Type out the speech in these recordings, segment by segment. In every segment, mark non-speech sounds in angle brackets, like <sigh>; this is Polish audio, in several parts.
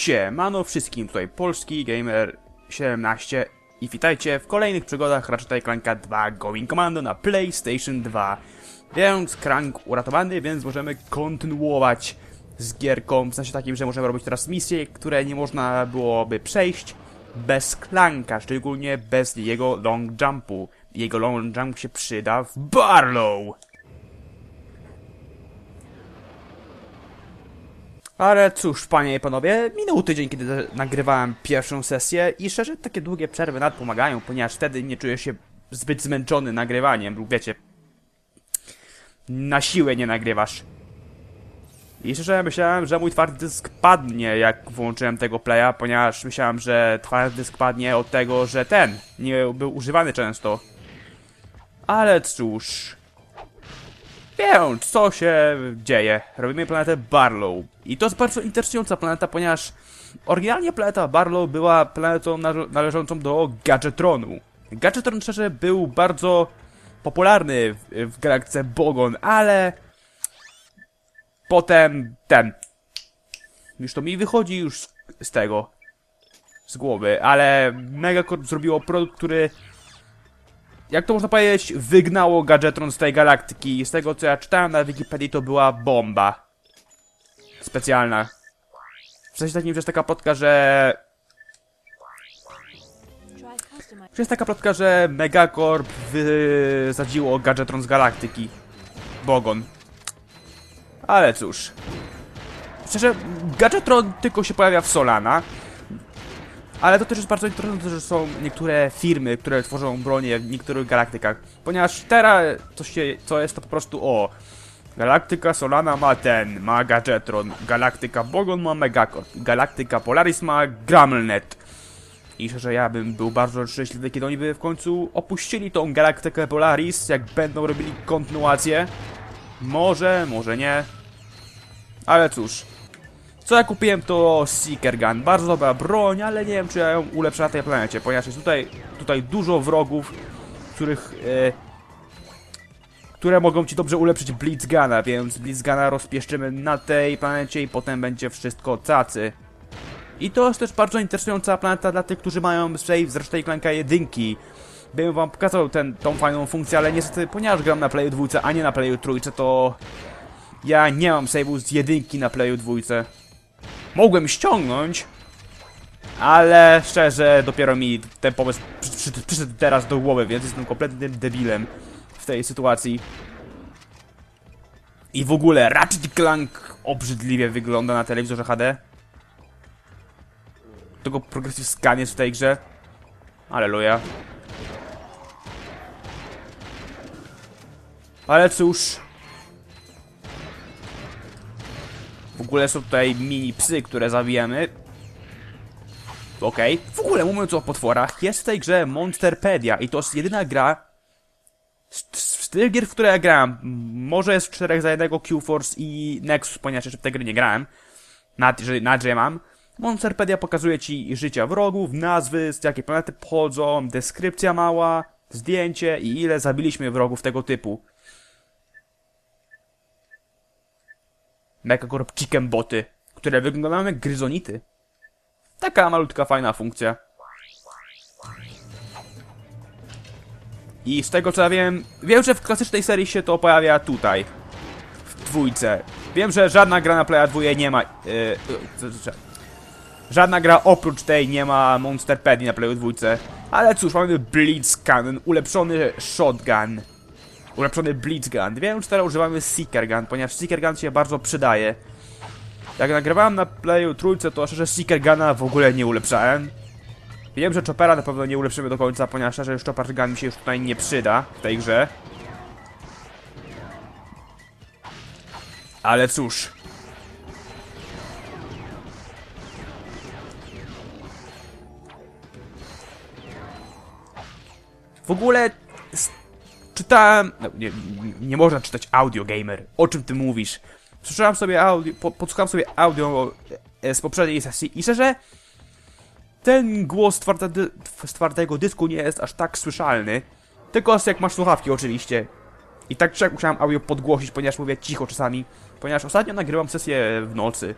Siemano wszystkim, tutaj Polski Gamer 17 i witajcie w kolejnych przygodach Ratchet Clanka 2 Going Commando na PlayStation 2. Więc Crank uratowany, więc możemy kontynuować z gierką, w sensie takim, że możemy robić teraz misje, które nie można byłoby przejść bez Clanka, szczególnie bez jego long jumpu. Jego long jump się przyda w Barlow! Ale cóż, panie i panowie, minął tydzień, kiedy nagrywałem pierwszą sesję i szczerze takie długie przerwy nad pomagają, ponieważ wtedy nie czuję się zbyt zmęczony nagrywaniem, lub wiecie, na siłę nie nagrywasz. I szczerze myślałem, że mój twardy dysk padnie, jak włączyłem tego playa, ponieważ myślałem, że twardy dysk padnie od tego, że ten nie był używany często. Ale cóż, więc co się dzieje? Robimy planetę Barlow. I to jest bardzo interesująca planeta, ponieważ oryginalnie planeta Barlow była planetą nale- należącą do Gadgetronu. Gadgetron szczerze był bardzo popularny w, w galaktyce Bogon, ale potem ten. Już to mi wychodzi już z, z tego. Z głowy, ale Megacorp zrobiło produkt, który jak to można powiedzieć, wygnało Gadgetron z tej galaktyki. Z tego co ja czytałem na Wikipedii, to była bomba. Specjalna. W sensie takim, że jest taka plotka, że... Że jest taka plotka, że Megacorp wysadziło Gadgetron z galaktyki. Bogon. Ale cóż. Szczerze, Gadgetron tylko się pojawia w Solana. Ale to też jest bardzo interesujące, że są niektóre firmy, które tworzą bronie w niektórych galaktykach. Ponieważ teraz co, się, co jest to po prostu o. Galaktyka Solana ma ten, ma Gadgetron. Galaktyka Bogon ma Megacorp. Galaktyka Polaris ma Grummelnet. I szczerze, ja bym był bardzo szczęśliwy, kiedy oni by w końcu opuścili tą Galaktykę Polaris, jak będą robili kontynuację. Może, może nie. Ale cóż, co ja kupiłem to Seeker Gun. Bardzo dobra broń, ale nie wiem czy ja ją ulepszę na tej planecie, ponieważ jest tutaj, tutaj dużo wrogów, których... E, które mogą ci dobrze ulepszyć Blitzgana, więc Blitzgana rozpieszczymy na tej planecie i potem będzie wszystko cacy. I to jest też bardzo interesująca planeta dla tych, którzy mają save z resztej klanka jedynki. Bym wam pokazał ten, tą fajną funkcję, ale niestety, ponieważ gram na Playu dwójce, a nie na Playu trójce, to... Ja nie mam save'u z jedynki na Playu dwójce. Mogłem ściągnąć, ale szczerze dopiero mi ten pomysł przy, przy, przyszedł teraz do głowy, więc jestem kompletnym debilem w tej sytuacji. I w ogóle Ratchet Clank obrzydliwie wygląda na telewizorze HD. Tego progressive scan jest w tej grze. Aleluja. Ale cóż, W ogóle są tutaj mini psy, które zabijemy. Okej. W ogóle mówiąc o potworach, jest w tej grze Monsterpedia i to jest jedyna gra z, tych gier, w które ja grałem. Może jest w 4 za jednego Q-Force i Nexus, ponieważ jeszcze w te gry nie grałem. Nad, że, nad, mam. Monsterpedia pokazuje ci życia wrogów, nazwy, z jakiej planety pochodzą, deskrypcja mała, zdjęcie i ile zabiliśmy wrogów tego typu. Megacorp Boty, które wyglądają jak gryzonity. Taka malutka fajna funkcja. I z tego co ja wiem, wiem, że w klasycznej serii się to pojawia tutaj. W dwójce. Wiem, że żadna gra na Playa 2 nie ma... Yy, żadna gra oprócz tej nie ma Monsterpedii na Playu 2. Ale cóż, mamy Blitz Cannon, ulepszony shotgun. Ulepszony Blitz Gun. Wiem, że teraz używamy Seeker Gun, ponieważ Seeker Gun się bardzo przydaje. Jak nagrywałem na Playu trójce, to szczerze Seeker Guna w ogóle nie ulepszałem. Wiem, że Choppera na pewno nie ulepszymy do końca, ponieważ szczerze już Chopper Gun mi się już tutaj nie przyda w tej grze. Ale cóż. W ogóle czytałem. No, nie, nie można czytać audio gamer. O czym ty mówisz? Słyszałem sobie audio, po, podsłuchałem sobie audio e, z poprzedniej sesji i szczerze, ten głos z twardego dysku nie jest aż tak słyszalny. Tylko jak masz słuchawki oczywiście. I tak czy musiałem audio podgłosić, ponieważ mówię cicho czasami. Ponieważ ostatnio nagrywam sesję w nocy.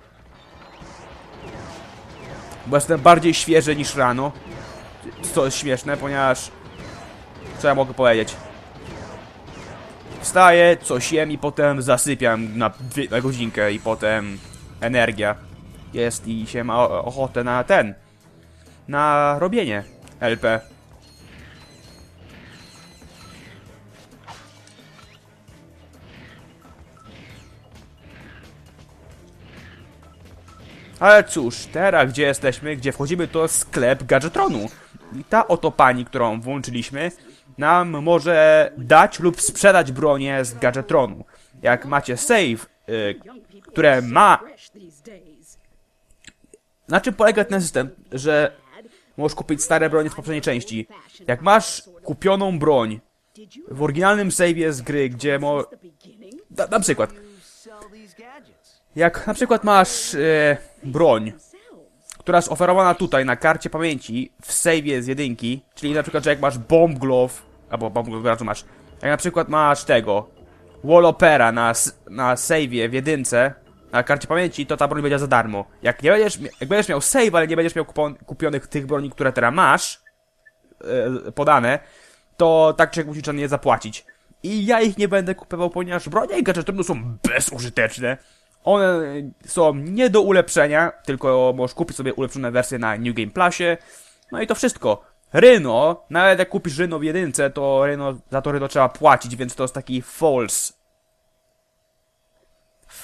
Bo jestem bardziej świeży niż rano. Co jest śmieszne, ponieważ... Co ja mogę powiedzieć? Wstaję, coś jem i potem zasypiam na, na godzinkę i potem energia jest i się ma ochotę na ten, na robienie LP. Ale cóż, teraz gdzie jesteśmy, gdzie wchodzimy to sklep Gadgetronu. I ta oto pani, którą włączyliśmy, nam może dać lub sprzedać bronię z Gadgetronu. Jak macie save, y, które ma... Na czym polega ten system, że możesz kupić stare bronie z poprzedniej części. Jak masz kupioną broń w oryginalnym save'ie z gry, gdzie mo... Na, przykład, jak na przykład masz e, broń, która jest oferowana tutaj na karcie pamięci w save'ie z jedynki, czyli na przykład, że jak masz Bomb Glove, albo Bomb Glove masz, jak na przykład masz tego, Wall Opera na, na save'ie w jedynce, na karcie pamięci, to ta broń będzie za darmo. Jak nie będziesz, jak będziesz miał save, ale nie będziesz miał kupon, kupionych tych broni, które teraz masz, e, podane, to tak czy musisz nie zapłacić. I ja ich nie będę kupował, ponieważ bronie i gadżety są bezużyteczne. One są nie do ulepszenia, tylko możesz kupić sobie ulepszone wersje na New Game Plusie. No i to wszystko. Ryno, nawet jak kupisz Ryno w jedynce, to Ryno, za to Ryno trzeba płacić, więc to jest taki false.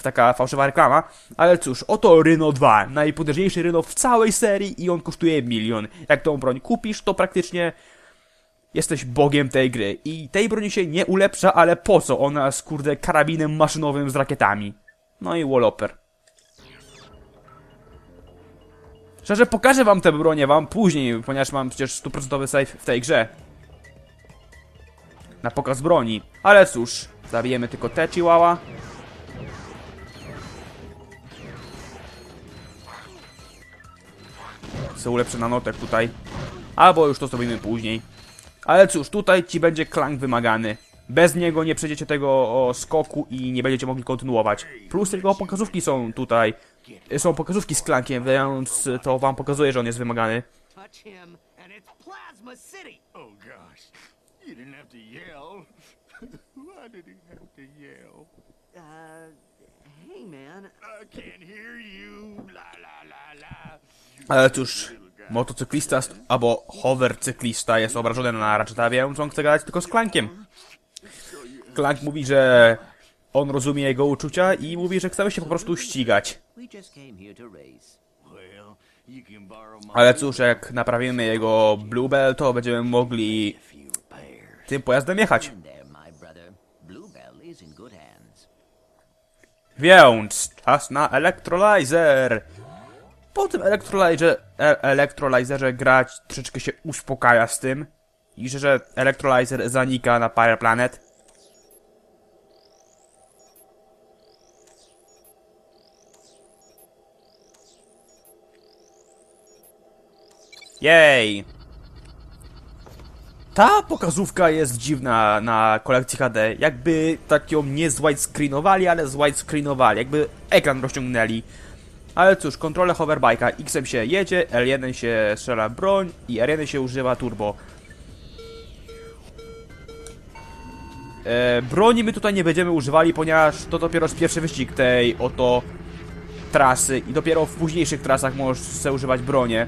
Taka fałszywa reklama. Ale cóż, oto Ryno 2. Najpotężniejszy Ryno w całej serii i on kosztuje milion. Jak tą broń kupisz, to praktycznie jesteś bogiem tej gry. I tej broni się nie ulepsza, ale po co? Ona z kurde karabinem maszynowym z rakietami. No i Walloper. Szczerze, pokażę wam tę bronię wam później, ponieważ mam przecież stuprocentowy save w tej grze. Na pokaz broni. Ale cóż, zabijemy tylko te chihuahua. Co ulepszę na notek tutaj. Albo już to zrobimy później. Ale cóż, tutaj ci będzie klank wymagany. Bez niego nie przejdziecie tego o, skoku i nie będziecie mogli kontynuować. Plus tylko pokazówki są tutaj. Są pokazówki z klankiem, więc to wam pokazuje, że on jest wymagany. Oh? <laughs> Uh, hey man, I can't hear you. Ale cóż, motocyklista st- albo hovercyklista jest obrażony na Ratcheta, więc on chce gadać tylko z klankiem. Klank mówi, że on rozumie jego uczucia i mówi, że chce się po prostu ścigać. Ale cóż, jak naprawimy jego Bluebell, to będziemy mogli tym pojazdem jechać. Więc czas na Electrolyzer. Po tym Electrolyzer, e grać troszeczkę się uspokaja z tym. I że, Electrolyzer zanika na Pyre Planet. Jej! Ta pokazówka jest dziwna na kolekcji HD. Jakby tak ją nie zwidescreenowali, ale zwidescreenowali. Jakby ekran rozciągnęli. Ale cóż, kontrolę hoverbike'a. X-em się jedzie, L1 się strzela broń i R1 się używa turbo. E, broni my tutaj nie będziemy używali, ponieważ to dopiero jest pierwszy wyścig tej oto trasy i dopiero w późniejszych trasach możesz sobie używać bronie.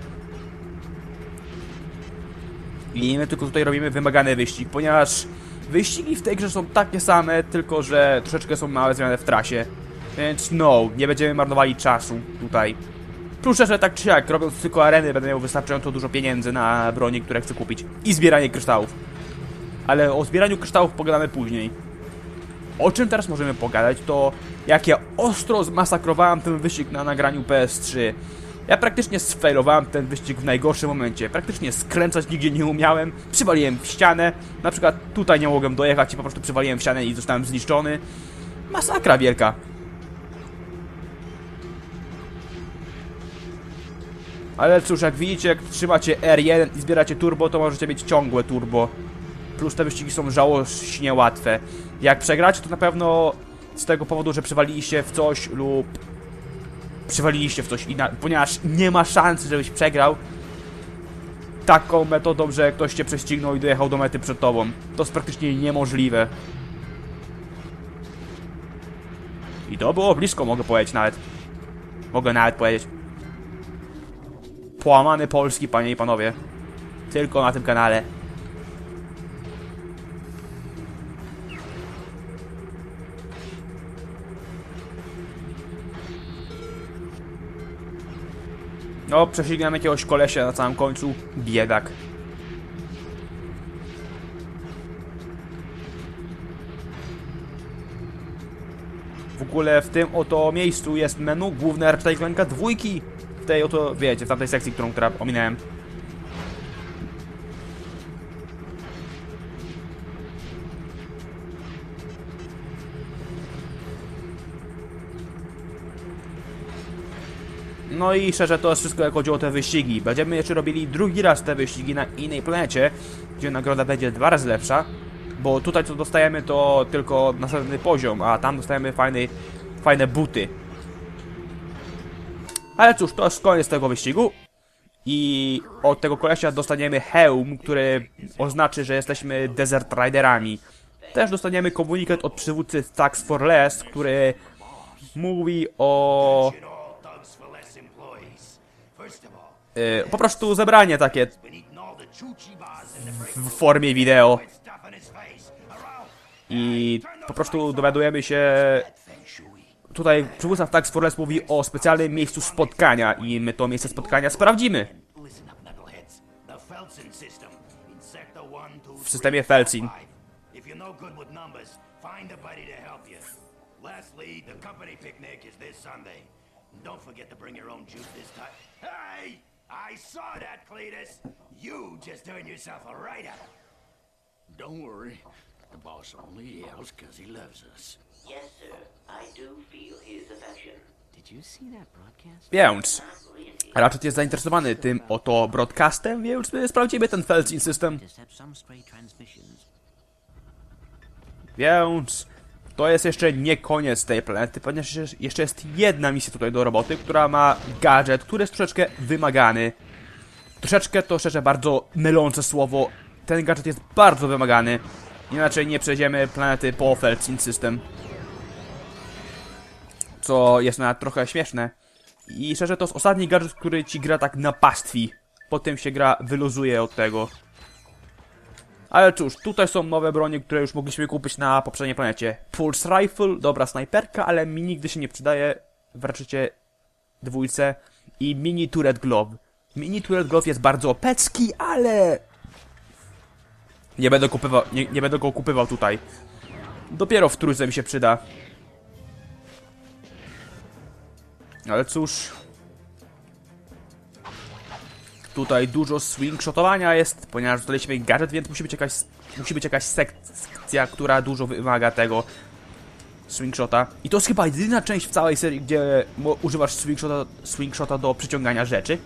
I my tylko tutaj robimy wymagany wyścig, ponieważ wyścigi w tej grze są takie same, tylko że troszeczkę są małe zmiany w trasie. Więc no, nie będziemy marnowali czasu tutaj. Plus, że tak czy siak, robiąc tylko areny, będę miał wystarczająco dużo pieniędzy na broni, które chcę kupić. I zbieranie kryształów. Ale o zbieraniu kryształów pogadamy później. O czym teraz możemy pogadać, to jak ja ostro zmasakrowałem ten wyścig na nagraniu PS3. Ja praktycznie sfailowałem ten wyścig w najgorszym momencie. Praktycznie skręcać nigdzie nie umiałem. Przywaliłem w ścianę. Na przykład tutaj nie mogłem dojechać i po prostu przywaliłem w ścianę i zostałem zniszczony. Masakra wielka. Ale cóż, jak widzicie, jak trzymacie R1 i zbieracie turbo, to możecie mieć ciągłe turbo. Plus te wyścigi są żałośnie łatwe. Jak przegracie, to na pewno z tego powodu, że przewaliliście w coś lub przywaliliście w coś, ponieważ nie ma szansy, żebyś przegrał taką metodą, że ktoś cię prześcignął i dojechał do mety przed tobą. To jest praktycznie niemożliwe. I to było blisko, mogę powiedzieć nawet. Mogę nawet powiedzieć. Połamany polski, panie i panowie. Tylko na tym kanale. No, prześcigam jakiegoś kolesia na samym końcu. Biedak. W ogóle w tym oto miejscu jest menu główne klanka dwójki. Tej oto, wiecie, w tamtej sekcji, którą która ominąłem. No i szczerze, to jest wszystko jak chodzi o te wyścigi. Będziemy jeszcze robili drugi raz te wyścigi na innej planecie, gdzie nagroda będzie dwa razy lepsza. Bo tutaj co dostajemy to tylko następny poziom, a tam dostajemy fajny, fajne buty. Ale cóż, to jest koniec tego wyścigu. I od tego kolesia dostaniemy hełm, który oznaczy, że jesteśmy Desert Riderami. Też dostaniemy komunikat od przywódcy Tax for Less, który mówi o e, po prostu zebranie takie w formie wideo. I po prostu dowiadujemy się. Tutaj przywódca Tax for Less mówi o specjalnym miejscu spotkania i my to miejsce spotkania sprawdzimy Listen up, knuckleheads. The Felsen system. In sector 1, 2, w systemie Felsin. Hey! I saw that, Cletus! You just earned yourself a write-up. Don't worry. The boss only yells because he loves us. Yes, sir. I do feel his affection. Did you see that broadcast? Więc Ratchet jest zainteresowany tym oto broadcastem, więc my sprawdzimy ten Felsin system. Więc to jest jeszcze nie koniec tej planety, ponieważ jeszcze jest jedna misja tutaj do roboty, która ma gadżet, który jest troszeczkę wymagany. Troszeczkę to szczerze bardzo mylące słowo. Ten gadżet jest bardzo wymagany. Inaczej nie przejdziemy planety po Felsin System. Co jest nawet trochę śmieszne. I szczerze to jest ostatni gadżet, który ci gra tak na pastwi. Potem się gra wyluzuje od tego. Ale cóż, tutaj są nowe bronie, które już mogliśmy kupić na poprzedniej planecie. Pulse Rifle, dobra snajperka, ale mi nigdy się nie przydaje w raczecie dwójce. I Mini Turret Glove. Mini Turret Glove jest bardzo opecki, ale... Nie będę kupywał, nie, nie będę go kupywał tutaj. Dopiero w trójce mi się przyda. Ale cóż... Tutaj dużo swingshotowania jest, ponieważ dostaliśmy gadżet, więc musi być jakaś, musi być jakaś sekcja, która dużo wymaga tego swingshota. I to jest chyba jedyna część w całej serii, gdzie używasz swingshota, swingshota do przyciągania rzeczy.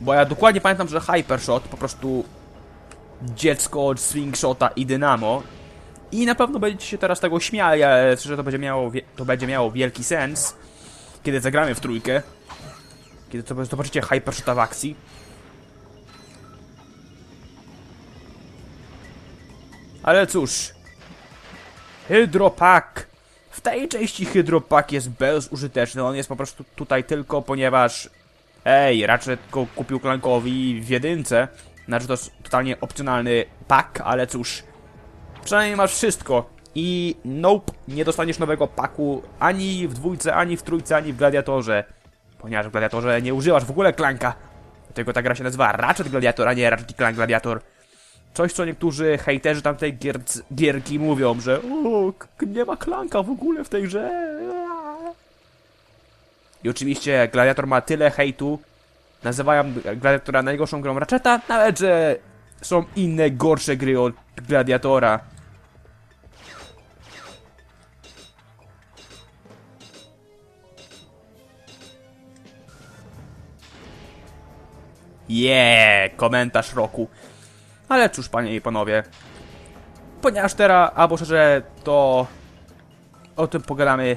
Bo ja dokładnie pamiętam, że Hypershot po prostu dziecko od swingshota i dynamo. I na pewno będziecie się teraz tego śmiali, ale że to będzie miało, to będzie miało wielki sens, kiedy zagramy w trójkę. Kiedy to zobaczycie Hypershota w akcji. Ale cóż. Hydropak. W tej części Hydropak jest bezużyteczny. On jest po prostu tutaj tylko ponieważ... Ej, raczej go kupił Klankowi w jedynce. Znaczy to jest totalnie opcjonalny pak, ale cóż. Przynajmniej masz wszystko. I nope, nie dostaniesz nowego paku ani w dwójce, ani w trójce, ani w gladiatorze. Ponieważ w gladiatorze nie używasz w ogóle klanka. Dlatego ta gra się nazywa Ratchet Gladiator, a nie Ratchet Clank Gladiator. Coś, co niektórzy hejterzy tamtej gier, gierki mówią, że nie ma klanka w ogóle w tej grze. I oczywiście Gladiator ma tyle hejtu, nazywają Gladiatora najgorszą grą Ratcheta, nawet że są inne gorsze gry od Gladiatora. Jeee, komentarz roku. Ale cóż, panie i panowie. Ponieważ teraz, albo szczerze, to o tym pogadamy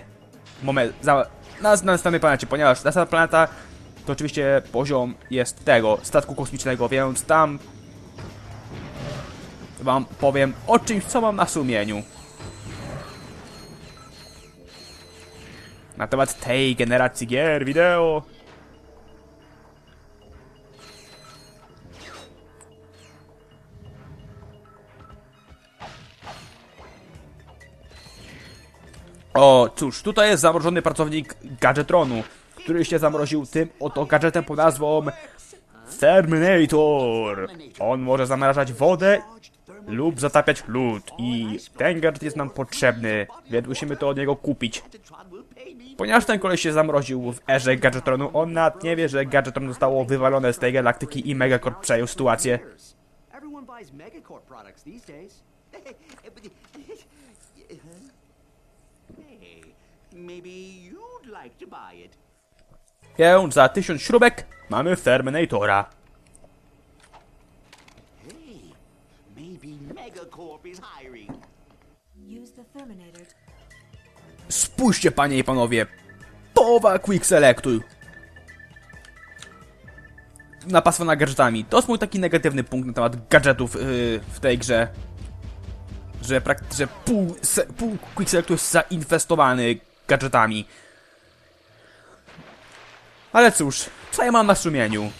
moment, za, na następnej planecie, ponieważ następna planeta to oczywiście poziom jest tego, statku kosmicznego, więc tam wam powiem o czymś, co mam na sumieniu. Na temat tej generacji gier, wideo. O, cóż, tutaj jest zamrożony pracownik Gadgetronu, który się zamroził tym oto gadżetem pod nazwą Terminator. On może zamrażać wodę lub zatapiać lód i ten gadżet jest nam potrzebny, więc musimy to od niego kupić. Ponieważ ten koleś się zamroził w erze Gadgetronu, on nawet nie wie, że Gadgetron zostało wywalone z tej galaktyki i Megacorp przejął sytuację. <laughs> Maybe you'd like to buy it. Więc za tysiąc śrubek mamy Terminatora. Spójrzcie, panie i panowie. Połowa Quick Selectu. Napaswana gadżetami. To jest mój taki negatywny punkt na temat gadżetów yy, w tej grze. Że praktycznie pół, se, pół Quick Selectu jest zainwestowany gadżetami. Ale cóż, co ja mam na sumieniu?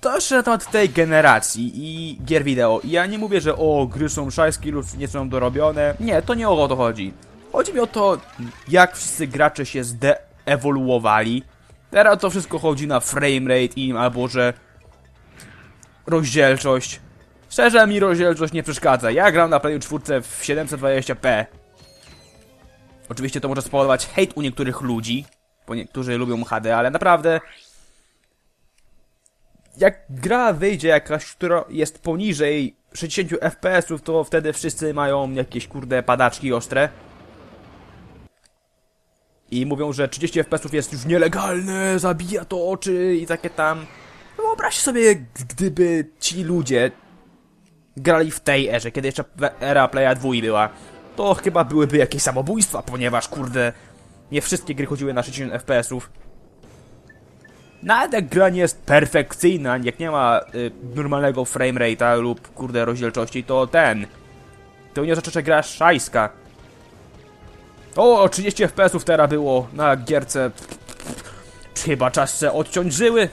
To jeszcze na temat tej generacji i gier wideo. Ja nie mówię, że o, gry są szajskie lub nie są dorobione. Nie, to nie o to chodzi. Chodzi mi o to, jak wszyscy gracze się zdeewoluowali. Teraz to wszystko chodzi na framerate i albo że rozdzielczość. Szczerze mi rozdzielczość nie przeszkadza. Ja gram na Playu 4 w 720p. Oczywiście to może spowodować hejt u niektórych ludzi, bo niektórzy lubią HD, ale naprawdę jak gra wyjdzie jakaś, która jest poniżej 60 fps, to wtedy wszyscy mają jakieś kurde padaczki ostre. I mówią, że 30 fps jest już nielegalne, zabija to oczy i takie tam. Wyobraźcie sobie, g- gdyby ci ludzie grali w tej erze, kiedy jeszcze era Playa 2 była, to chyba byłyby jakieś samobójstwa, ponieważ kurde, nie wszystkie gry chodziły na 60 fps. Nawet jak gra nie jest perfekcyjna, jak nie ma y, normalnego framerate'a lub kurde rozdzielczości, to ten. To nie oznacza, że gra szajska. O, 30 FPS-ów teraz było na gierce. Chyba czas se odciąć żyły?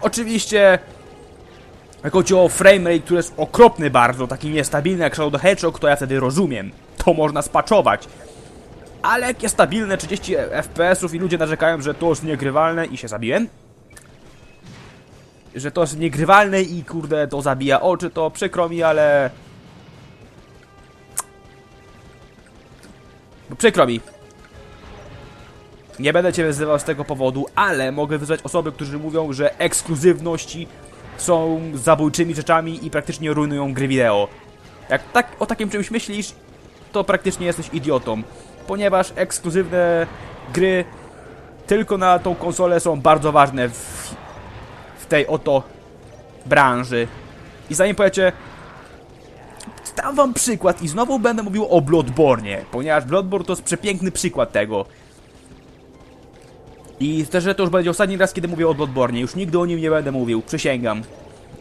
Oczywiście, jak chodzi o framerate, który jest okropny bardzo, taki niestabilny jak Shadow the Hedgehog, to ja wtedy rozumiem. To można spaczować. Ale jak jest stabilne 30 FPS-ów i ludzie narzekają, że to jest niegrywalne i się zabiłem. Że to jest niegrywalne i kurde to zabija oczy, to przykro mi, ale... Przykro mi. Nie będę cię wyzywał z tego powodu, ale mogę wyzwać osoby, którzy mówią, że ekskluzywności są zabójczymi rzeczami i praktycznie rujnują gry wideo. Jak tak o takim czymś myślisz, to praktycznie jesteś idiotą, ponieważ ekskluzywne gry tylko na tą konsolę są bardzo ważne w, w tej oto branży. I zanim powiecie, dam wam przykład i znowu będę mówił o Bloodborne, ponieważ Bloodborne to jest przepiękny przykład tego. I że to już będzie ostatni raz, kiedy mówię o Bloodborne. Już nigdy o nim nie będę mówił, przysięgam.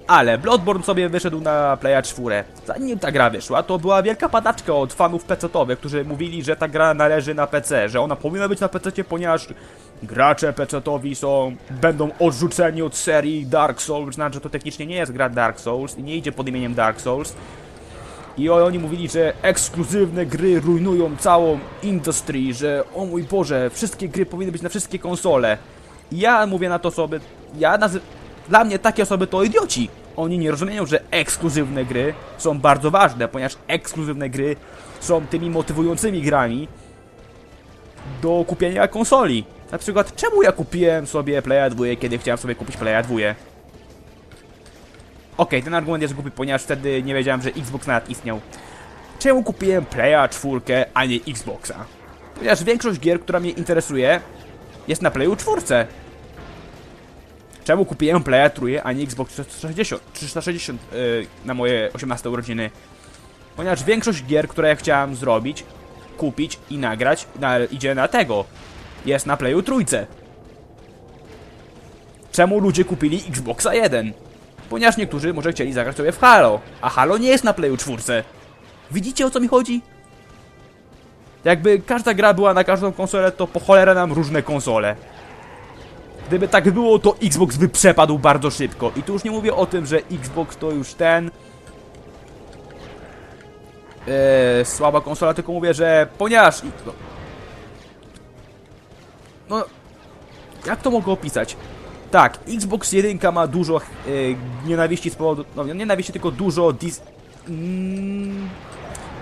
Ale Bloodborne sobie wyszedł na Playa 4. Zanim ta gra wyszła, to była wielka padaczka od fanów PC-owych, którzy mówili, że ta gra należy na PC, że ona powinna być na PC, ponieważ gracze PC-owi są, będą odrzuceni od serii Dark Souls, znaczy to technicznie nie jest gra Dark Souls i nie idzie pod imieniem Dark Souls. I oni mówili, że ekskluzywne gry rujnują całą industry, że o mój Boże, wszystkie gry powinny być na wszystkie konsole. I ja mówię na to osoby, ja dla mnie takie osoby to idioci. Oni nie rozumieją, że ekskluzywne gry są bardzo ważne, ponieważ ekskluzywne gry są tymi motywującymi grami do kupienia konsoli. Na przykład, czemu ja kupiłem sobie Playa 2, kiedy chciałem sobie kupić Playa 2? Okej, ten argument jest głupi, ponieważ wtedy nie wiedziałem, że Xbox nawet istniał. Czemu kupiłem Playa 4, a nie Xboxa? Ponieważ większość gier, która mnie interesuje, jest na Playu 4. Czemu kupiłem Playa 3, a nie Xbox 360, 360 yy, na moje 18 urodziny? Ponieważ większość gier, które ja chciałem zrobić, kupić i nagrać, na, idzie na tego. Jest na Playu trójce. Czemu ludzie kupili Xboxa 1? Ponieważ niektórzy może chcieli zagrać sobie w Halo, a Halo nie jest na Playu czwórce. Widzicie o co mi chodzi? Jakby każda gra była na każdą konsolę, to po cholerę nam różne konsole. Gdyby tak było, to Xbox by przepadł bardzo szybko. I tu już nie mówię o tym, że Xbox to już ten... Eee, słaba konsola, tylko mówię, że ponieważ... No, no jak to mogę opisać? Tak, Xbox 1 ma dużo e, nienawiści z powodu... No, nie nienawiści, tylko dużo dis... Mm,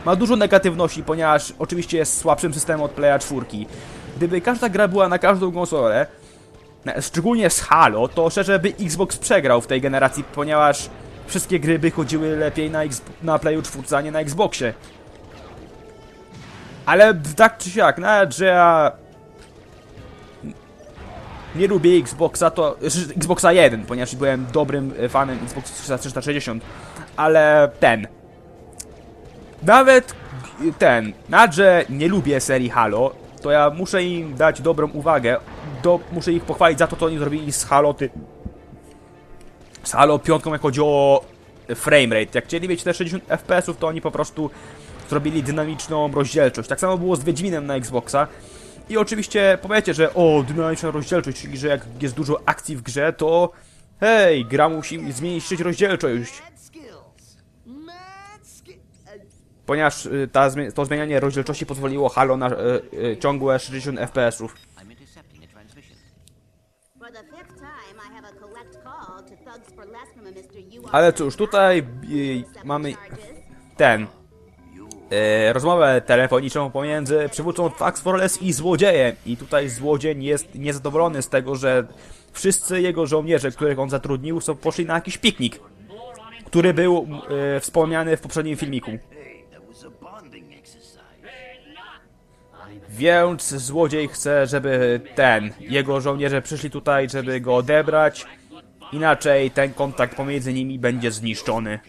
ma dużo negatywności, ponieważ oczywiście jest słabszym systemem od Playa 4. Gdyby każda gra była na każdą konsolę, na- szczególnie z Halo, to szczerze by Xbox przegrał w tej generacji, ponieważ wszystkie gry by chodziły lepiej na, na Playu 4, a nie na Xboxie. Ale tak czy siak, że ja nie lubię Xboxa, to znaczy Xboxa 1, ponieważ byłem dobrym e, fanem Xboxa 360, ale ten. Nawet ten, nawet że nie lubię serii Halo, to ja muszę im dać dobrą uwagę, do, muszę ich pochwalić za to, co oni zrobili z Halo, ty, z Halo 5, jak chodzi o framerate. Jak chcieli mieć te 60 fps, to oni po prostu zrobili dynamiczną rozdzielczość. Tak samo było z Wiedźminem na Xboxa. I oczywiście powiecie, że o, dynamiczna rozdzielczość, czyli że jak jest dużo akcji w grze, to hej, gra musi zmniejszyć rozdzielczość. Ponieważ y, ta, to zmienianie rozdzielczości pozwoliło Halo na y, y, ciągłe 60 fps-ów. Ale cóż, tutaj mamy ten. Y, rozmowę telefoniczną pomiędzy przywódcą Fax for Less i złodziejem. I tutaj złodziej jest niezadowolony z tego, że wszyscy jego żołnierze, których on zatrudnił, są poszli na jakiś piknik, który był y, wspomniany w poprzednim filmiku. Więc złodziej chce, żeby ten, jego żołnierze przyszli tutaj, żeby go odebrać. Inaczej ten kontakt pomiędzy nimi będzie zniszczony.